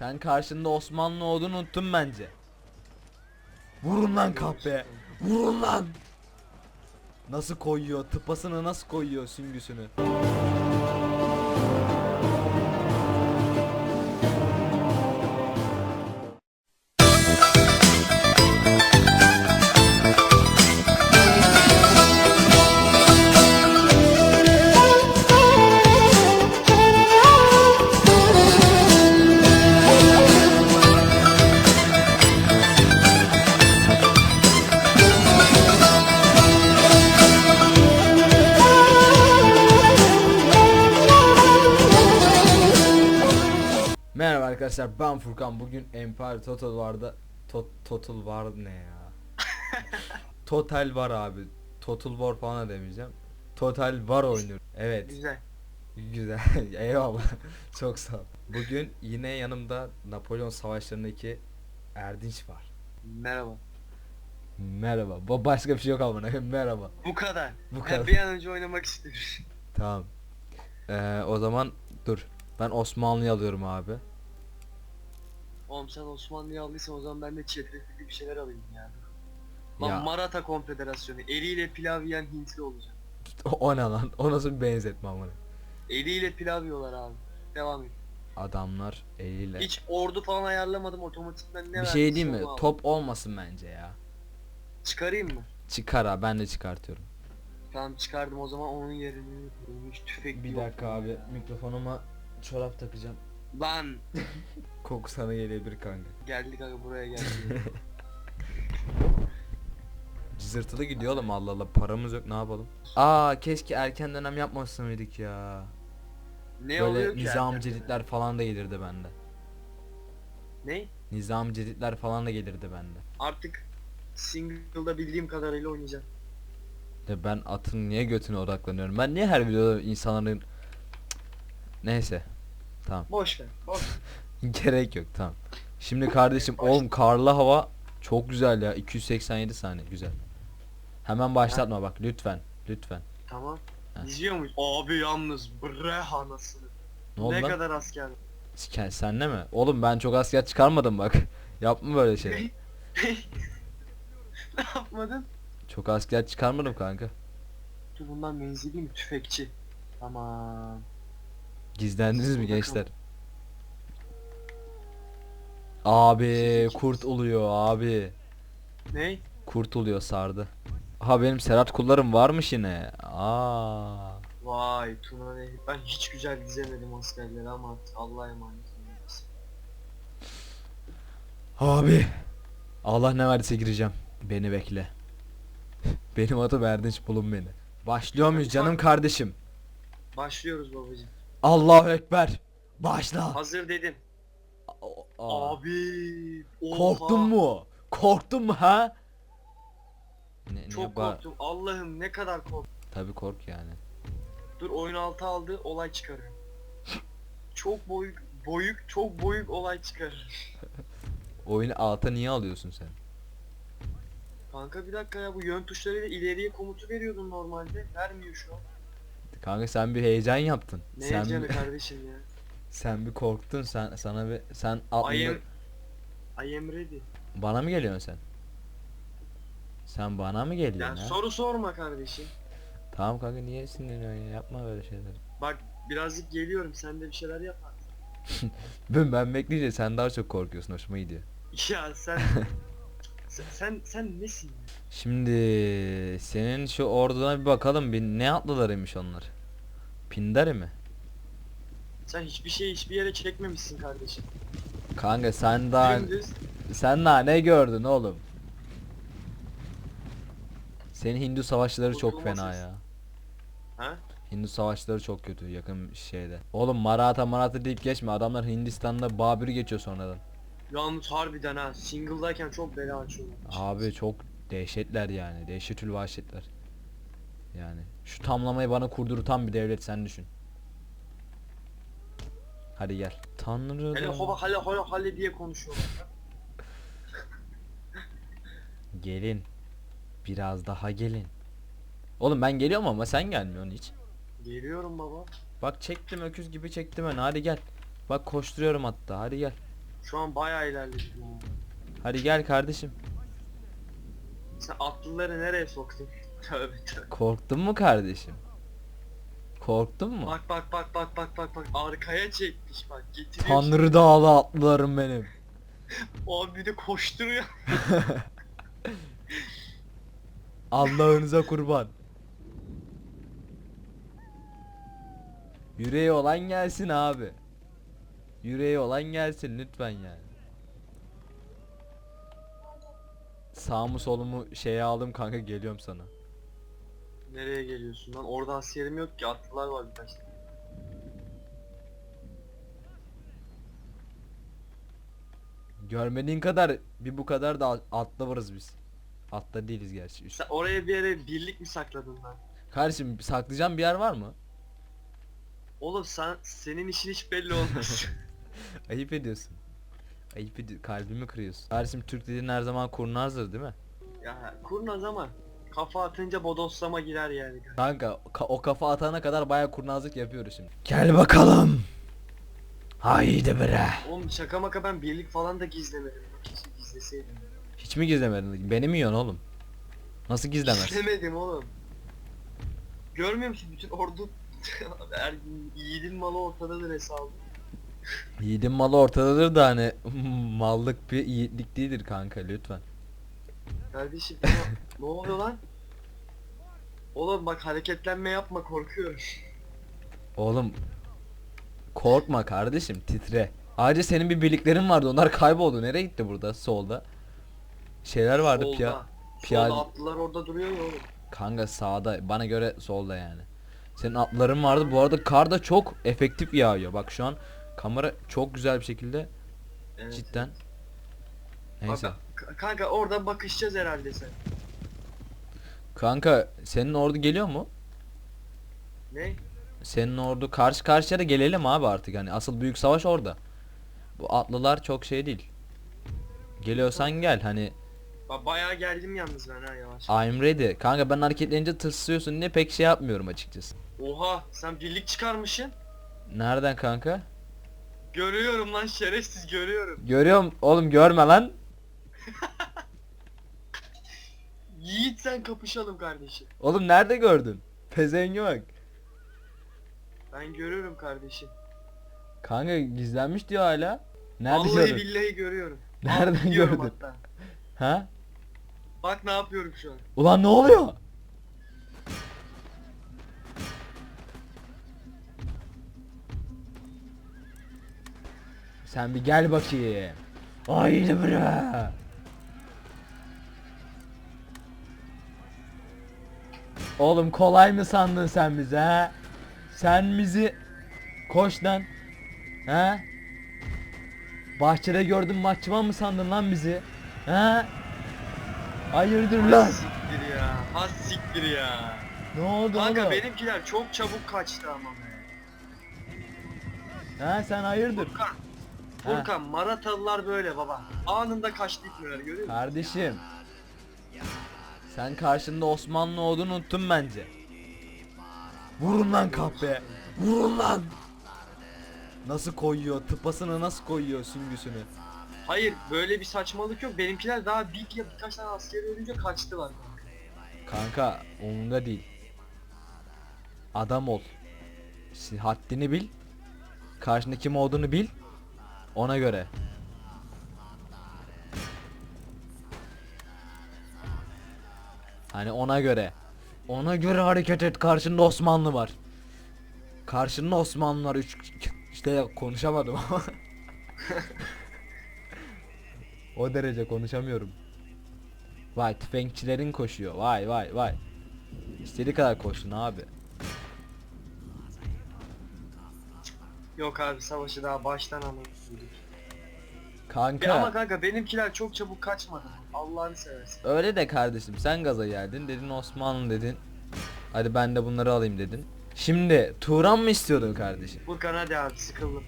Sen karşında Osmanlı olduğunu unuttun bence. Vurun lan kahpe. Vurun lan. Nasıl koyuyor? Tıpasını nasıl koyuyor süngüsünü? Arkadaşlar ben Furkan. Bugün Empire Total vardı Tot Total var ne ya? Total var abi. Total War falan demeyeceğim. Total var oynuyorum. Evet. Güzel. güzel. Eyvallah. Çok sağ ol. Bugün yine yanımda Napolyon savaşlarındaki Erdinç var. Merhaba. Merhaba. Bu başka bir şey yok ama merhaba. Bu kadar. Bu Ben kadar. bir an önce oynamak istiyorum. Tamam. Ee, o zaman dur. Ben Osmanlı'yı alıyorum abi Oğlum sen Osmanlı'yı aldıysan o zaman ben de çetrefilli bir şeyler alayım yani. Lan Ya. Maratha Konfederasyonu. Eliyle pilav yiyen Hintli olacak. O ne lan o nasıl bir benzetme amına Eliyle pilav yiyorlar abi. Devam et. Adamlar eliyle Hiç ordu falan ayarlamadım otomatikten ne Bir verdiyse şey diyeyim mi? onu aldım. Top olmasın bence ya. Çıkarayım mı? Çıkar abi ben de çıkartıyorum. Tamam çıkardım o zaman onun yerini. Hiç tüfek Bir yok dakika abi mikrofonuma çorap takacağım. Lan Koku sana gelebilir kanka. geldik abi buraya geldik. Cızırtılı gidiyor oğlum Allah Allah paramız yok ne yapalım. Aa keşke erken dönem yapmasın mıydık ya. ne oluyor Böyle ki? nizam ceditler falan da gelirdi bende. Ne? Nizam ceditler falan da gelirdi bende. Artık single'da bildiğim kadarıyla oynayacağım. De ben atın niye götüne odaklanıyorum? Ben niye her videoda insanların Neyse. Tamam. Boş ver. Boş. Gerek yok tamam. Şimdi kardeşim oğlum karlı hava çok güzel ya 287 saniye güzel. Hemen başlatma bak lütfen lütfen. Tamam. Ha. İzliyor muyuz? Abi yalnız bre anasını. Ne Ne kadar asker. Sen, senle mi? Oğlum ben çok asker çıkarmadım bak. Yapma böyle şey. ne yapmadın? Çok asker çıkarmadım kanka. Dur bundan menzili mi? Tüfekçi. Tamam. Gizlendiniz mi gençler? Abi kurt oluyor abi. Ne? Kurt oluyor sardı. Ha benim Serhat kullarım varmış yine. Aa. Vay Tuna Nehri. Ben hiç güzel dizemedim askerleri ama Allah'a emanet. Abi. Allah ne verdiyse gireceğim. Beni bekle. Benim adım Erdinç bulun beni. Başlıyor muyuz canım kardeşim? Başlıyoruz babacım. Allahu Ekber. Başla. Hazır dedim. Aa. Abi. oha. Korktun mu? Korktun mu ha? Ne, Çok ne ba- korktum. Allah'ım ne kadar korktum. Tabii kork yani. Dur oyun altı aldı olay çıkarıyor. çok boyuk boyuk çok boyuk olay çıkarır. Oyunu alta niye alıyorsun sen? Kanka bir dakika ya bu yön tuşlarıyla ileriye komutu veriyordun normalde. Vermiyor şu an. Kanka sen bir heyecan yaptın. Ne sen heyecanı bir, kardeşim ya. sen bir korktun sen sana bir sen al- I am, I am ready. bana mı geliyorsun sen? Sen bana mı Ya geliyorsun ha? soru sorma kardeşim. Tamam kanka niye sinirleniyorsun ya? Yapma böyle şeyler. Bak birazcık geliyorum sen de bir şeyler yap. artık. Ben, ben bekleyince sen daha çok korkuyorsun hoşuma gidiyor. Ya sen sen, sen nesin ya? Şimdi senin şu orduna bir bakalım bir ne atlılarıymış onlar? Pindari mi? Sen hiçbir şey hiçbir yere çekmemişsin kardeşim. Kanka sen daha Dümdüz sen daha ne gördün oğlum? Senin Hindu savaşları çok fena ya. ha? Hindu savaşları çok kötü yakın şeyde. Oğlum Maratha Maratha deyip geçme adamlar Hindistan'da Babür'ü geçiyor sonradan. Yalnız harbiden ha single'dayken çok bela açıyorlar. Abi çok dehşetler yani. Dehşetül vahşetler. Yani şu tamlamayı bana kurdurtan bir devlet sen düşün. Hadi gel. Tanrı Hele hoba hale hale hale diye konuşuyorlar. Gelin. Biraz daha gelin. Oğlum ben geliyorum ama sen gelmiyorsun hiç. Geliyorum baba. Bak çektim öküz gibi çektim ben. Hadi gel. Bak koşturuyorum hatta. Hadi gel. Şu an bayağı ilerledim. ya. Hadi gel kardeşim. Sen atlıları nereye soktun? Tövbe tövbe. Korktun mu kardeşim? Korktun mu? Bak bak bak bak bak bak bak arkaya çekmiş bak getiriyor. Tanrı dağlı atlılarım benim. Abi bir de koşturuyor. Allah'ınıza kurban. Yüreği olan gelsin abi. Yüreği olan gelsin lütfen yani. Sağımı solumu şeye aldım kanka geliyorum sana. Nereye geliyorsun lan? Orada askerim yok ki atlılar var birkaç tane. Görmediğin kadar bir bu kadar da atlı varız biz. Atla değiliz gerçi. Üst- Sen oraya bir yere birlik mi sakladın lan? Kardeşim saklayacağım bir yer var mı? Oğlum sen senin işin hiç belli olmaz. Ayıp ediyorsun. Ayıp ediyorsun. Kalbimi kırıyorsun. Kardeşim Türk dediğin her zaman kurnazdır değil mi? ya kurnaz ama kafa atınca bodoslama girer yani. Kanka ka- o kafa atana kadar baya kurnazlık yapıyoruz şimdi. Gel bakalım. Haydi bre. Oğlum şaka maka ben birlik falan da gizlemedim. Keşke gizleseydim. Hiç mi gizlemedin? Beni mi yiyorsun oğlum? Nasıl gizlemez? Gizlemedim oğlum. Görmüyor musun bütün ordu her yiğidin malı ortadadır hesabı. Yiğidin malı ortadadır da hani mallık bir yiğitlik değildir kanka lütfen. Kardeşim ya, ne oluyor lan? Oğlum bak hareketlenme yapma korkuyorum. Oğlum korkma kardeşim titre. Ayrıca senin bir birliklerin vardı onlar kayboldu. Nereye gitti burada solda? Şeyler vardı Solda. piya. Solda piyade- atlılar orada duruyor ya oğlum. Kanka sağda bana göre solda yani. Senin atların vardı. Bu arada kar da çok efektif yağıyor. Bak şu an kamera çok güzel bir şekilde Evet. cidden. Bak, Neyse. k- kanka orada bakışacağız herhalde sen. Kanka senin ordu geliyor mu? Ne? Senin ordu karşı karşıya da gelelim abi artık hani asıl büyük savaş orada. Bu atlılar çok şey değil. Geliyorsan gel hani Ba bayağı geldim yalnız ben ha yavaş. I'm ready. Kanka ben hareketlenince tırsıyorsun diye pek şey yapmıyorum açıkçası. Oha sen birlik çıkarmışsın. Nereden kanka? Görüyorum lan şerefsiz görüyorum. Görüyorum oğlum görme lan. Yiğit sen kapışalım kardeşim. Oğlum nerede gördün? Pezenge bak. Ben görüyorum kardeşim. Kanka gizlenmiş diyor hala. Nerede Vallahi gördün? billahi görüyorum. Nereden gördün? hatta. Ha? Bak ne yapıyorum şu an. Ulan ne oluyor? Sen bir gel bakayım. Haydi bre. Oğlum kolay mı sandın sen bizi ha? Sen bizi koş lan. Ha? Bahçede gördün maççıvan mı sandın lan bizi? Ha? Hayırdır lan? Ha siktir ya. Ha siktir ya. Ne oldu Kanka oğlum? benimkiler çok çabuk kaçtı ama be. Ha sen hayırdır? Furkan. Furkan Maratalılar böyle baba. Anında kaçtı ipneler görüyor musun? Kardeşim. Sen karşında Osmanlı olduğunu unuttun bence. Vurun lan kahpe. Vurun lan. Nasıl koyuyor? Tıpasını nasıl koyuyor süngüsünü? Hayır böyle bir saçmalık yok. Benimkiler daha bir ya birkaç tane askeri ölünce kaçtılar. Kanka umurumda değil. Adam ol. Si- Haddini bil. Karşında kim olduğunu bil. Ona göre. Hani ona göre. Ona göre hareket et. Karşında Osmanlı var. Karşında Osmanlı var. Üç, işte konuşamadım ama. o derece konuşamıyorum. Vay tüfekçilerin koşuyor. Vay vay vay. İstediği kadar koşsun abi. Yok abi savaşı daha baştan ama. Kanka. Ya ama kanka benimkiler çok çabuk kaçmadı. Allah'ını seversen. Öyle de kardeşim sen gaza geldin dedin Osmanlı dedin. Hadi ben de bunları alayım dedin. Şimdi Turan mı istiyordun kardeşim? Furkan hadi abi sıkıldım.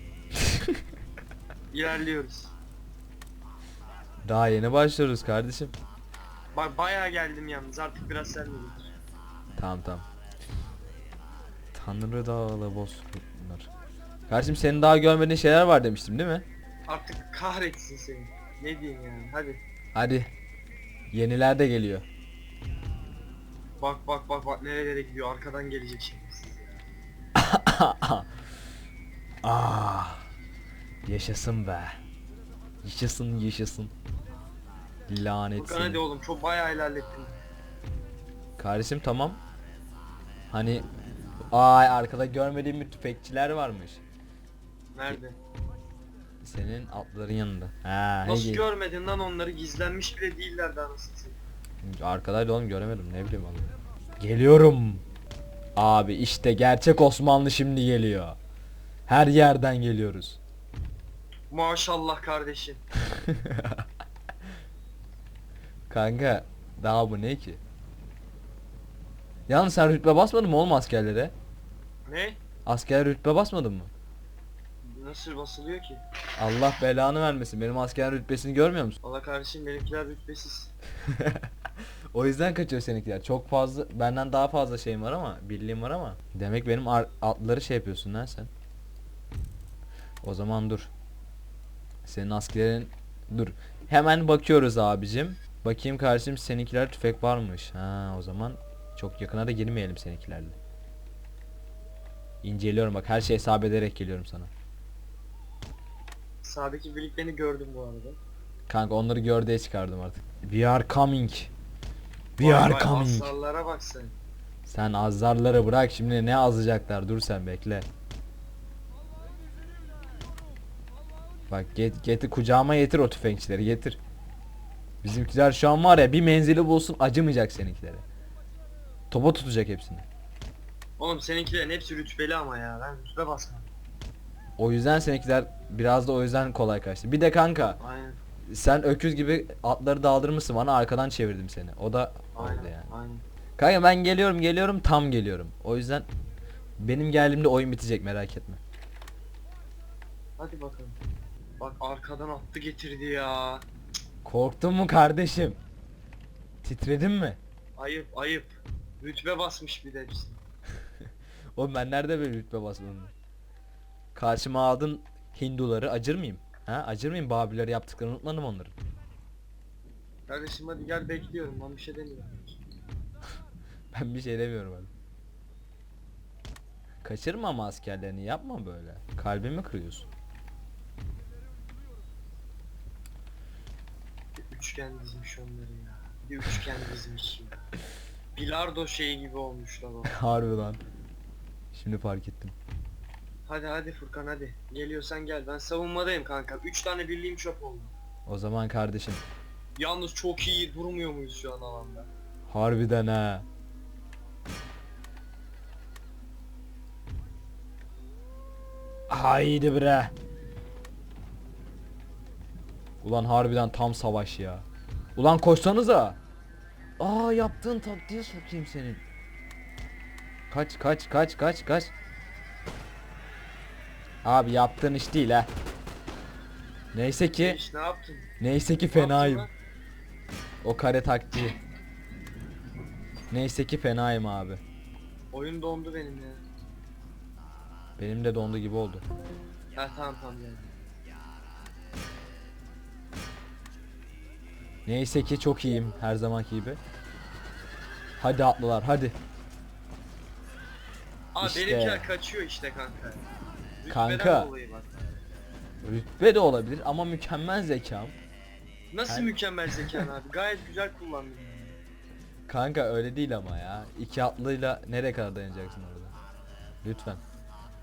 İlerliyoruz. Daha yeni başlıyoruz kardeşim. Bak bayağı geldim yalnız artık biraz sen de git. Tamam tamam. Tanrı dağlı bozkurtlar. Kardeşim senin daha görmediğin şeyler var demiştim değil mi? Artık kahretsin seni. Ne diyeyim yani hadi. Hadi. Yeniler de geliyor. Bak bak bak bak nerelere gidiyor arkadan gelecek şimdi siz ya. ah. Yaşasın be. Yaşasın yaşasın. Lanet Furkan hadi seni. oğlum çok bayağı ilerlettin. Kardeşim tamam. Hani ay arkada görmediğim bir tüfekçiler varmış. Nerede? Senin atların yanında. Ha, Nasıl hey, görmedin lan onları gizlenmiş bile değillerdi anasını satayım. Arkadaydı oğlum göremedim ne bileyim oğlum. Geliyorum. Abi işte gerçek Osmanlı şimdi geliyor. Her yerden geliyoruz. Maşallah kardeşim. Kanka daha bu ne ki? Yalnız sen rütbe basmadın mı oğlum askerlere? Ne? Asker rütbe basmadın mı? Nasıl basılıyor ki? Allah belanı vermesin. Benim asker rütbesini görmüyor musun? Valla kardeşim benimkiler rütbesiz. o yüzden kaçıyor seninkiler. Çok fazla benden daha fazla şeyim var ama birliğim var ama. Demek benim ar- atları şey yapıyorsun lan sen. O zaman dur. Senin askerlerin dur. Hemen bakıyoruz abicim. Bakayım kardeşim seninkiler tüfek varmış. Ha o zaman çok yakına da girmeyelim seninkilerle. İnceliyorum bak her şeyi hesap ederek geliyorum sana. Sağdaki birliklerini gördüm bu arada. Kanka onları gördüğe çıkardım artık. We are coming. We Vay are vay, coming. Aslarlara bak sen. Sen azarları bırak şimdi ne azacaklar dur sen bekle. Bak get, getir kucağıma getir o tüfekçileri getir. Bizimkiler şu an var ya bir menzili bulsun acımayacak seninkilere. Topa tutacak hepsini. Oğlum seninkilerin hepsi rütbeli ama ya. Ben rütbe basmadım. O yüzden seninkiler biraz da o yüzden kolay kaçtı. Bir de kanka Aynen. sen öküz gibi atları daldırmışsın bana arkadan çevirdim seni. O da oldu Aynen. yani. Aynen. Kanka ben geliyorum geliyorum tam geliyorum. O yüzden benim geldiğimde oyun bitecek merak etme. Hadi bakalım. Bak arkadan attı getirdi ya. Korktun mu kardeşim? Titredin mi? Ayıp ayıp. Rütbe basmış bir de hepsini. Oğlum ben nerede böyle rütbe basmadım? Karşıma aldın Hinduları acır mıyım? Ha acır mıyım Babilleri yaptıklarını unutmadım onların. Kardeşim hadi gel bekliyorum ben bir şey demiyorum. Ben bir şey demiyorum hadi. Kaçırma ama askerlerini yapma böyle. Kalbimi kırıyorsun. Üçgen dizmiş onları ya. Bir üçgen dizmiş ya. Bilardo şeyi gibi olmuşlar o. Harbi lan. Şimdi fark ettim. Hadi hadi Furkan hadi. Geliyorsan gel. Ben savunmadayım kanka. Üç tane birliğim çöp oldu. O zaman kardeşim Yalnız çok iyi durmuyor muyuz şu an alanda? harbiden ha. Haydi bre. Ulan harbiden tam savaş ya. Ulan koşsanıza. Aa yaptığın taktiğe sokayım senin. Kaç kaç kaç kaç kaç. Abi yaptığın iş değil ha. Neyse ki İş ne yaptın? neyse ki Ne yaptın fenayım. O kare taktiği. Neyse ki fenayım abi. Oyun dondu benim ya. Benim de dondu gibi oldu. Ha tamam tamam geldim. Neyse ki çok iyiyim her zamanki gibi. Hadi atlılar hadi. Aa İşte. benimkiler kaçıyor işte kanka. Kanka. dolayı bak. Rütbe de olabilir ama mükemmel zekam. Nasıl Hani- mükemmel zekan abi? Gayet güzel kullandın. Kanka öyle değil ama ya. İki atlıyla nereye kadar dayanacaksın orada? Lütfen.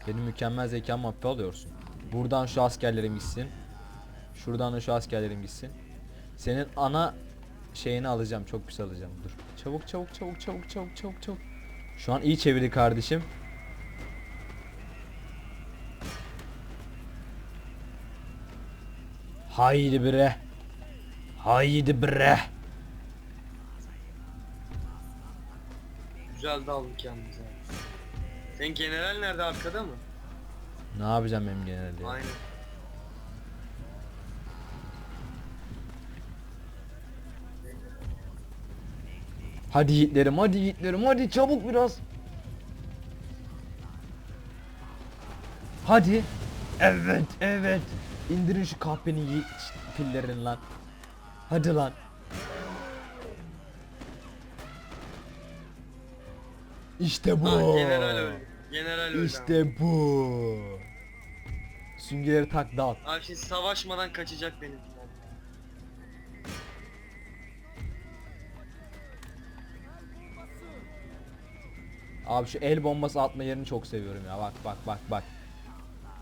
Benim mükemmel zekamı hafife alıyorsun. Buradan şu askerlerim gitsin. Şuradan da şu askerlerim gitsin. Senin ana şeyini alacağım. Çok pis alacağım. Dur. Çabuk çabuk çabuk çabuk çabuk çabuk çabuk. Şu an iyi çeviri kardeşim. Haydi bre. Haydi bre. Güzel daldık yalnız abi. Senin general nerede arkada mı? Ne yapacağım benim genelde? Aynen. Hadi yiğitlerim, hadi yiğitlerim, hadi çabuk biraz. Hadi. Evet, evet. İndirin şu kahpenin yi- pillerini lan. Hadi lan. İşte bu. Ha, general öldü. General abi. İşte bu. Süngerleri tak dal. Abi şimdi savaşmadan kaçacak benimkiler. Abi şu el bombası atma yerini çok seviyorum ya. Bak bak bak bak.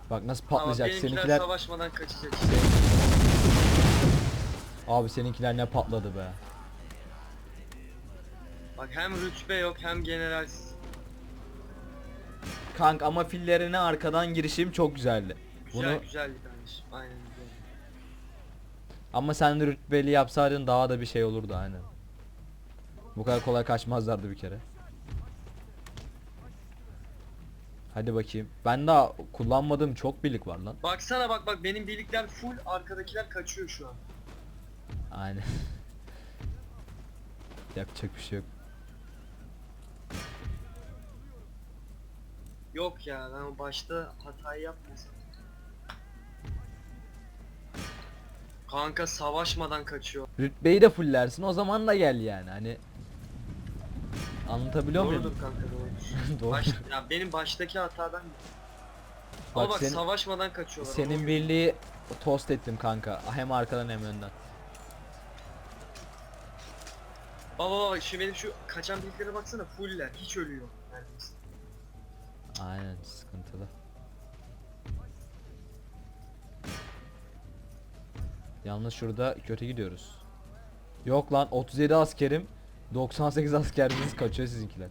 Bak nasıl Ama patlayacak benimkiler seninkiler. savaşmadan kaçacak işte. Abi seninkiler ne patladı be. Bak hem rütbe yok hem general. Kank ama fillerine arkadan girişim çok güzeldi. Güzel Bunu güzeldi kardeşim. Aynen güzel. ama sen de rütbeli yapsaydın daha da bir şey olurdu aynen. Bu kadar kolay kaçmazlardı bir kere. Hadi bakayım. Ben daha kullanmadığım çok birlik var lan. Baksana bak bak benim birlikler full arkadakiler kaçıyor şu an. Aynen. Yapacak bir şey yok. Yok ya ben o başta hatayı yapmasam. Kanka savaşmadan kaçıyor. Rütbeyi de fullersin o zaman da gel yani hani. Anlatabiliyor muyum? Doğrudur kanka. Baş, ya benim baştaki hatadan. Ama Bak bak senin- savaşmadan kaçıyorlar. Senin birliği tost ettim kanka. Hem arkadan hem önden. Baba baba şu benim şu kaçan birliklere baksana fuller hiç ölüyor neredeyse. Aynen sıkıntılı. Yalnız şurada kötü gidiyoruz. Yok lan 37 askerim 98 askeriniz kaçıyor sizinkiler.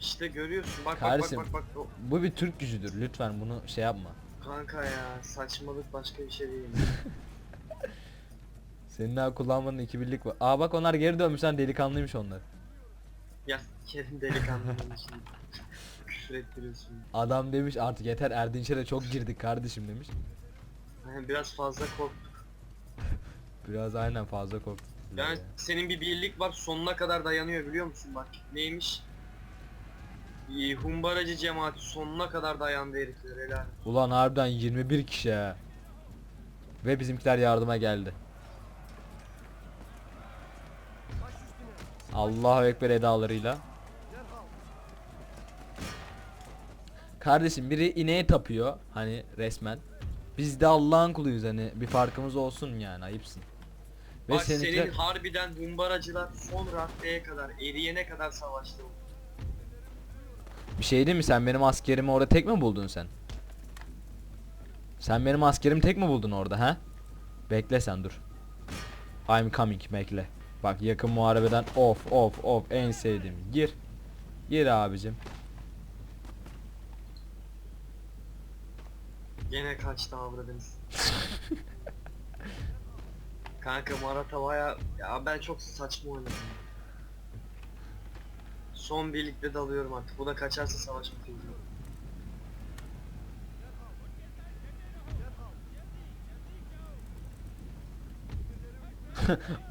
İşte görüyorsun bak Kardeşim. bak bak bak bak. Bu bir Türk gücüdür lütfen bunu şey yapma. Kanka ya saçmalık başka bir şey değil. Senin daha kullanmanın iki birlik var. Aa bak onlar geri dönmüş lan delikanlıymış onlar. ya Kerim delikanlının için küfür ettiriyorsun. Adam demiş artık yeter Erdinç'e de çok girdik kardeşim demiş. Yani biraz fazla korktuk. Biraz aynen fazla korktuk. Yani senin bir birlik var sonuna kadar dayanıyor biliyor musun bak neymiş? İyi, Humbaracı cemaati sonuna kadar dayandı herifler helal. Ulan harbiden 21 kişi ha. Ve bizimkiler yardıma geldi. Allahu Ekber edalarıyla. Kardeşim biri ineğe tapıyor hani resmen. Biz de Allah'ın kuluyuz hani bir farkımız olsun yani ayıpsın. Ve Bak seninkiler senin harbiden Humbaracılar son raddeye kadar eriyene kadar savaştı. Bir şey değil mi sen benim askerimi orada tek mi buldun sen? Sen benim askerimi tek mi buldun orada ha? Bekle sen dur. I'm coming bekle. Bak yakın muharebeden of of of en sevdiğim. Gir. Gir abicim. Gene kaçtı avradınız. Kanka Marata baya ya ben çok saçma oynadım. Son birlikte dalıyorum artık. Bu da kaçarsa savaşmak üzere.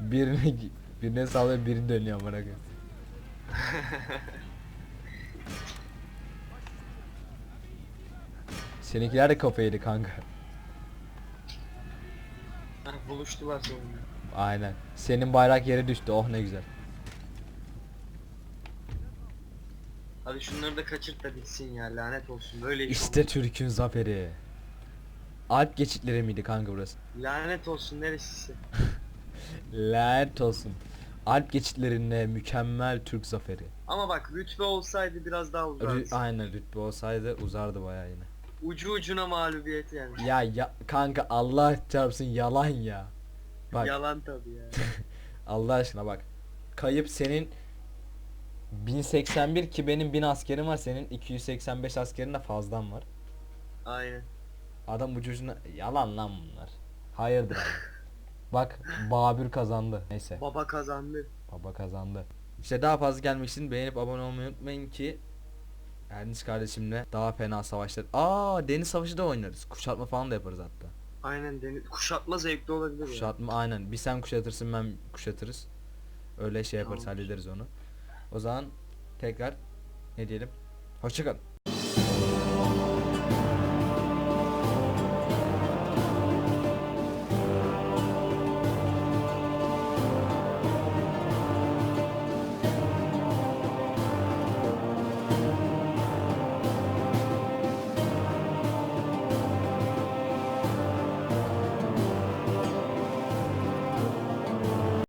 Birine birine sallıyor birini dönüyor koyayım. Seninkiler de kafayı yedi kanka. Buluştular sonunda. Aynen. Senin bayrak yere düştü. Oh ne güzel. Hadi şunları da kaçırt da bitsin ya lanet olsun böyle iş İşte Türk'ün zaferi. Alp geçitleri miydi kanka burası? olmaz. Lanet olsun neresi? Lanet olsun. Alp geçitlerinde mükemmel Türk zaferi. Ama bak rütbe olsaydı biraz daha uzardı. Rü- aynen rütbe olsaydı uzardı bayağı yine. Ucu ucuna mağlubiyet yani. Ya ya kanka Allah çarpsın yalan ya. Bak Yalan tabi ya. Allah aşkına bak. Kayıp senin 1081 ki benim 1000 askerim var senin 285 askerin de fazlan var. Aynen. Adam ucuzuna yalan lan bunlar. Hayırdır abi. Bak Babür kazandı. Neyse Baba kazandı. baba kazandı. İşte daha fazla gelmek için beğenip abone olmayı unutmayın ki Erdinç kardeşimle daha fena savaşlar. Aa deniz savaşı da oynarız. Kuşatma falan da yaparız hatta. Aynen deniz. Kuşatma zevkli olabilir. Kuşatma aynen. Bir sen kuşatırsın ben kuşatırız. Öyle şey yaparız Tamamdır. hallederiz onu. O zaman tekrar ne diyelim? Hoşçakalın.